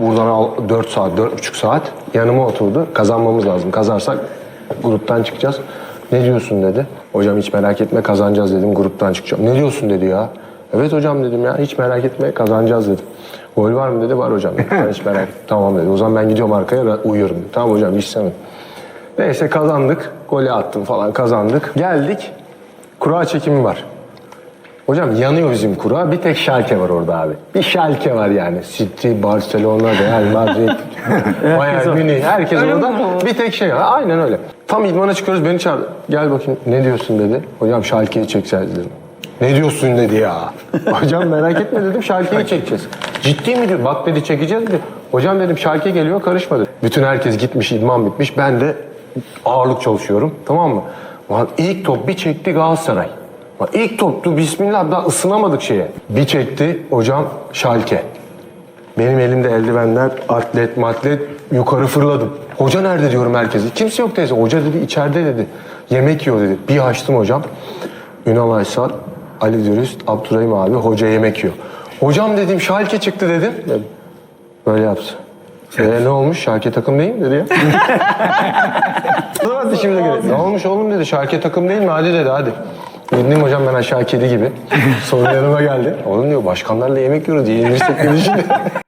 Buradan al 4 saat, 4,5 saat yanıma oturdu. Kazanmamız lazım. Kazarsak gruptan çıkacağız. Ne diyorsun dedi. Hocam hiç merak etme kazanacağız dedim. Gruptan çıkacağım. Ne diyorsun dedi ya. Evet hocam dedim ya hiç merak etme kazanacağız dedim. Gol var mı dedi var hocam. dedi. Hiç merak etme. Tamam dedi. O zaman ben gidiyorum arkaya ra- uyuyorum. Tamam hocam hiç istemem. Neyse kazandık. Golü attım falan kazandık. Geldik. Kura çekimi var. Hocam yanıyor bizim kura. Bir tek Schalke var orada abi. Bir Schalke var yani. City, Barcelona, Real Madrid, Bayern Münih. Herkes orada. Bir tek şey var. Aynen öyle. Tam idmana çıkıyoruz beni çağırdı. Gel bakayım ne diyorsun dedi. Hocam Schalke'yi çekeceğiz dedim. Ne diyorsun dedi ya. Hocam merak etme dedim Schalke'yi çekeceğiz. Ciddi mi diyor. Bak dedi çekeceğiz dedi. Hocam dedim Schalke geliyor karışma dedi. Bütün herkes gitmiş idman bitmiş. Ben de ağırlık çalışıyorum. Tamam mı? Lan ilk top bir çekti Galatasaray. Bak ilk toptu bismillah daha ısınamadık şeye. Bir çekti hocam Şalke. Benim elimde eldivenler, atlet matlet yukarı fırladım. Hoca nerede diyorum herkese. Kimse yok teyze. Hoca dedi içeride dedi. Yemek yiyor dedi. Bir açtım hocam. Ünal Aysal, Ali Dürüst, Abdurrahim abi hoca yemek yiyor. Hocam dedim Şalke çıktı dedim. Böyle yaptı. Ee, ne olmuş? Şalke takım değil mi dedi ya. Hadi şimdi. Ne olmuş oğlum dedi. Şarkı takım değil mi? Hadi dedi hadi. Bindim hocam ben aşağı kedi gibi. Sonra yanıma geldi. Oğlum diyor başkanlarla yemek yiyoruz indirsek dedi şimdi.